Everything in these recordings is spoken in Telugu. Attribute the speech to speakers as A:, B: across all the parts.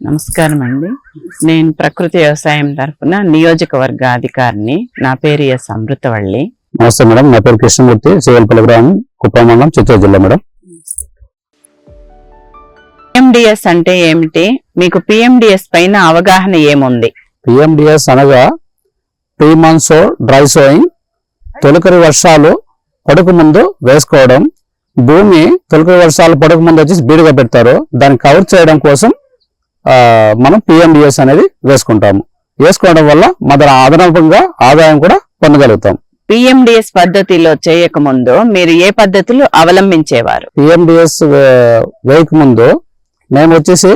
A: నమస్కారం అండి నేను ప్రకృతి వ్యవసాయం తరఫున నియోజకవర్గ అధికారిని నా పేరు ఎస్ అమృతవల్లి.
B: నమస్తే మేడం. నా పేరు కృష్ణమూర్తి. చేవలపల్లి గ్రామం కుప్పం మండలం చిత్తూరు జిల్లా మేడం.
A: పిఎండిఎస్ అంటే ఏమిటి? మీకు పిఎండిఎస్ పైన అవగాహన ఏముంది?
B: పిఎండిఎస్ అనగా ప్రీ మంత్స్ డ్రై సోయింగ్ తొలకరి వర్షాలు పడుకు ముందు వేసుకోవడం భూమి తొలకరి వర్షాలు పడుకు ముందు వచ్చేసి బీడుగా పెడతారు. దాన్ని కవర్ చేయడం కోసం మనం పిఎండిఎస్ అనేది వేసుకుంటాము. వేసుకోవడం వల్ల మన అదనపుగా ఆదాయం కూడా పొందగలుగుతాం.
A: పిఎండిఎస్ పద్ధతిలో చేయకముందు మీరు ఏ పద్ధతులు అవలంబించేవారు?
B: పిఎండిఎస్ వేయక ముందు మేము వచ్చేసి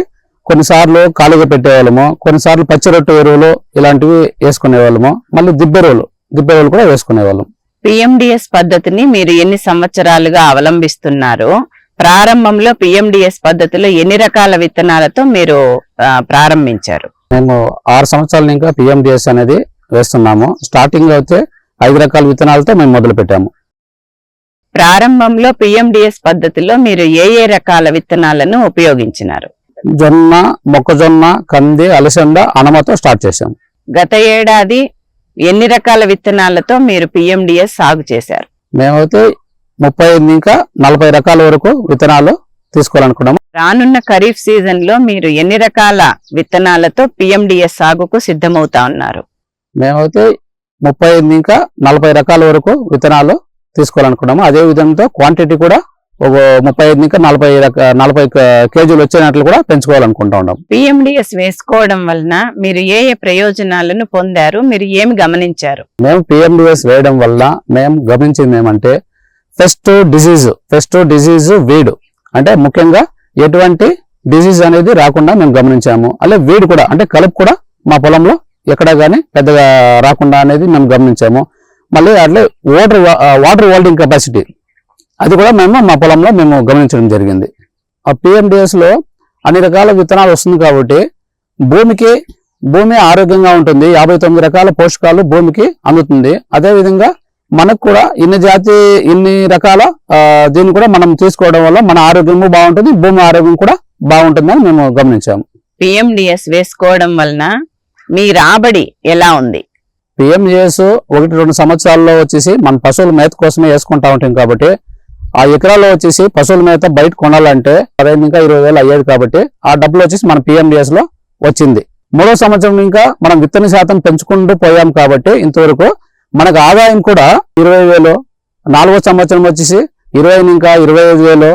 B: కొన్నిసార్లు ఖాళీగా పెట్టేవాళ్ళము కొన్నిసార్లు పచ్చి రొట్టె ఎరువులు ఇలాంటివి వేసుకునే వాళ్ళము మళ్ళీ దిబ్బెరువులు దిబ్బెరువులు కూడా వేసుకునే వాళ్ళం
A: పిఎండిఎస్ పద్ధతిని మీరు ఎన్ని సంవత్సరాలుగా అవలంబిస్తున్నారు? ప్రారంభంలో పిఎండిఎస్ పద్ధతిలో ఎన్ని రకాల విత్తనాలతో మీరు ప్రారంభించారు?
B: మేము ఆరు సంవత్సరాల ఇంకా పిఎండిఎస్ అనేది వేస్తున్నాము. స్టార్టింగ్లో అయితే ఐదు రకాల విత్తనాలతో మేము మొదలు పెట్టాము.
A: ప్రారంభంలో పిఎండిఎస్ పద్ధతిలో మీరు ఏ ఏ రకాల విత్తనాలను ఉపయోగించినారు?
B: జొన్న మొక్కజొన్న కంది అలసంద అనమతో స్టార్ట్ చేశాము
A: గత ఏడాది ఎన్ని రకాల విత్తనాలతో మీరు పిఎండిఎస్ సాగు చేశారు?
B: మేమైతే ముప్పై ఐదు ఇంకా నలభై రకాల వరకు విత్తనాలు తీసుకోవాలనుకున్నాము.
A: రానున్న ఖరీఫ్ సీజన్లో మీరు ఎన్ని రకాల విత్తనాలతో పిఎండిఎస్ సాగుకు సిద్ధమవుతా ఉన్నారు?
B: మేమైతే ముప్పై ఐదు ఇంకా నలభై రకాల వరకు విత్తనాలు తీసుకోవాలనుకున్నాము. అదే విధంగా క్వాంటిటీ కూడా ఒక ముప్పై ఐదు ఇంకా నలభై నలభై కేజీలు వచ్చేనట్లు కూడా పెంచుకోవాలనుకుంటా ఉన్నాం
A: పిఎండిఎస్ వేసుకోవడం వలన మీరు ఏ ఏ ప్రయోజనాలను పొందారు? మీరు ఏమి గమనించారు?
B: మేము పిఎండిఎస్ వేయడం వల్ల మేము గమనించింది ఏమంటే ఫెస్ట్ డిసీజ్. ఫెస్ట్ డిసీజ్ వీడు. అంటే ముఖ్యంగా ఎటువంటి డిసీజ్ అనేది రాకుండా మేము గమనించాము. అలాగే వీడు కూడా అంటే కలుపు కూడా మా పొలంలో ఎక్కడ కానీ పెద్దగా రాకుండా అనేది మేము గమనించాము. మళ్ళీ అట్లే వాటర్ వాటర్ హోల్డింగ్ కెపాసిటీ. అది కూడా మేము మా పొలంలో మేము గమనించడం జరిగింది. ఆ పిఎండిఎస్లో అన్ని రకాల విత్తనాలు వస్తుంది కాబట్టి భూమికి భూమి ఆరోగ్యంగా ఉంటుంది. యాభై తొమ్మిది రకాల పోషకాలు భూమికి అందుతుంది. అదేవిధంగా మనకు కూడా ఇన్ని జాతి ఇన్ని రకాల దీన్ని కూడా మనం తీసుకోవడం వల్ల మన ఆరోగ్యము బాగుంటుంది భూమి ఆరోగ్యం కూడా బాగుంటుందని మేము గమనించాము.
A: పిఎండిఎస్ వేసుకోవడం వలన మీ రాబడి ఎలా ఉంది?
B: పిఎంజేఎస్ ఒకటి రెండు సంవత్సరాల్లో వచ్చేసి మన పశువుల మేత కోసమే వేసుకుంటా ఉంటాం కాబట్టి ఆ ఎకరాల్లో వచ్చేసి పశువుల మేత బయట కొనాలంటే పదహైదు ఇంకా ఇరవై వేలు అయ్యేది కాబట్టి ఆ డబ్బులు వచ్చేసి మన పిఎండిఎస్లో వచ్చింది. మూడో సంవత్సరం ఇంకా మనం విత్తన శాతం పెంచుకుంటూ పోయాం కాబట్టి ఇంతవరకు మనకు ఆదాయం కూడా ఇరవై వేలు నాలుగో సంవత్సరం వచ్చేసి ఇరవై ఇంకా ఇరవై ఐదు వేలు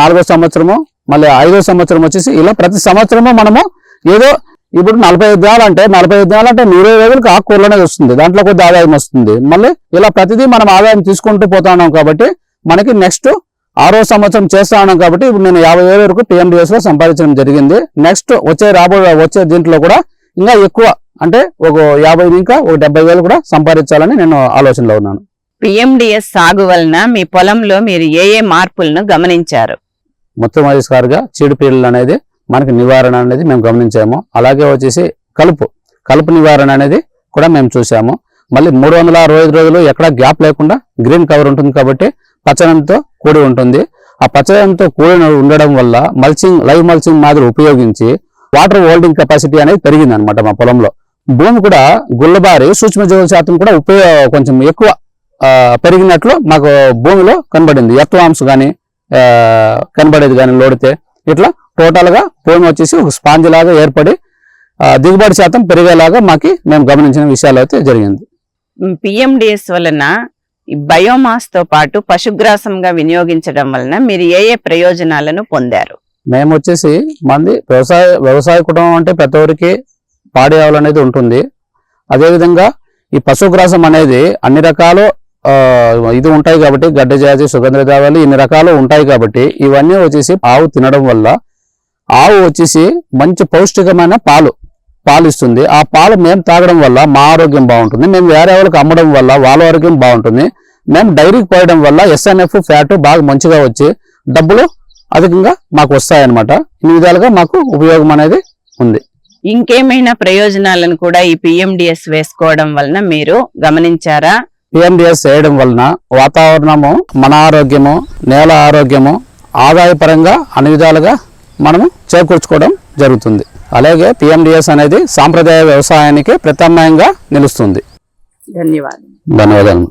B: నాలుగో సంవత్సరము మళ్ళీ ఐదో సంవత్సరం వచ్చేసి ఇలా ప్రతి సంవత్సరము మనము ఏదో ఇప్పుడు నలభై ఐదు దినాలు అంటే నలభై ఐదు దినాలు అంటే ఇరవై వేలకు ఆకుకూరలోనే వస్తుంది. దాంట్లో కొద్ది ఆదాయం వస్తుంది. మళ్ళీ ఇలా ప్రతిదీ మనం ఆదాయం తీసుకుంటూ పోతున్నాం కాబట్టి మనకి నెక్స్ట్ ఆరో సంవత్సరం చేస్తా ఉన్నాం కాబట్టి ఇప్పుడు నేను యాభై వేల వరకు పిఎండిఎస్లో సంపాదించడం జరిగింది. నెక్స్ట్ వచ్చే రాబో వచ్చే దీంట్లో కూడా ఇంకా ఎక్కువ అంటే ఒక యాభై ఇంకా ఒక డెబ్బై వేలు కూడా సంపాదించాలని నేను ఆలోచనలో ఉన్నాను.
A: పిఎండిఎస్ సాగు వలన మీ పొలంలో మీరు ఏ ఏ మార్పులను గమనించారు?
B: మొట్టమొదటిసారిగా చీడపీడలు అనేది మనకి నివారణ అనేది మేము గమనించాము. అలాగే వచ్చేసి కలుపు. కలుపు నివారణ అనేది కూడా మేము చూసాము మళ్ళీ మూడు వందల అరవై ఐదు రోజులు ఎక్కడ గ్యాప్ లేకుండా గ్రీన్ కవర్ ఉంటుంది కాబట్టి పచ్చనంతో కూడి ఉంటుంది. ఆ పచ్చనంతో కూడి ఉండడం వల్ల మల్చింగ్ లైవ్ మల్చింగ్ మాదిరి ఉపయోగించి వాటర్ హోల్డింగ్ కెపాసిటీ అనేది పెరిగింది అనమాట మా పొలంలో. భూమి కూడా గుల్లబారి సూక్ష్మజీవుల శాతం కూడా ఉపయోగ కొంచెం ఎక్కువ పెరిగినట్లు మాకు భూమిలో కనబడింది. ఎర్త్వామ్స్ కానీ కనబడేది కానీ లోడితే ఇట్లా టోటల్గా భూమి వచ్చేసి ఒక స్పాంజ్ లాగా ఏర్పడి దిగుబడి శాతం పెరిగేలాగా మాకి మేము గమనించిన విషయాలు అయితే జరిగింది.
A: పిఎండిఎస్ వలన ఈ బయోమాస్తో పాటు పశుగ్రాసంగా వినియోగించడం వలన మీరు ఏ ఏ ప్రయోజనాలను పొందారు?
B: మేము వచ్చేసి మంది వ్యవసాయ వ్యవసాయ కుటుంబం అంటే ప్రతి ఒక్కరికి పాడి ఆవులు అనేది ఉంటుంది. అదేవిధంగా ఈ పశుగ్రాసం అనేది అన్ని రకాలు ఇది ఉంటాయి కాబట్టి గడ్డ జాతి సుగంధ ద్రవ్యాలు ఇన్ని రకాలు ఉంటాయి కాబట్టి ఇవన్నీ వచ్చేసి ఆవు తినడం వల్ల ఆవు వచ్చేసి మంచి పౌష్టికమైన పాలు పాలు ఇస్తుంది ఆ పాలు మేము తాగడం వల్ల మా ఆరోగ్యం బాగుంటుంది. మేము వేరే వాళ్ళకి అమ్మడం వల్ల వాళ్ళ ఆరోగ్యం బాగుంటుంది. మేము డైరీకి పోయడం వల్ల ఎస్ఎన్ఎఫ్ ఫ్యాట్ బాగా మంచిగా వచ్చి డబ్బులు అధికంగా మాకు వస్తాయన్నమాట. ఈ విధాలుగా మాకు ఉపయోగం అనేది ఉంది.
A: ఇంకేమైనా ప్రయోజనాలను కూడా ఈ పిఎండిఎస్ వేసుకోవడం వలన మీరు గమనించారా?
B: పిఎండిఎస్ చేయడం వలన వాతావరణము మన ఆరోగ్యము నేల ఆరోగ్యము ఆదాయపరంగా అన్ని విధాలుగా మనము చేకూర్చుకోవడం జరుగుతుంది. అలాగే పిఎండిఎస్ అనేది సాంప్రదాయ వ్యవసాయానికి ప్రత్యామ్నాయంగా నిలుస్తుంది.
A: ధన్యవాదాలు
B: ధన్యవాదాలు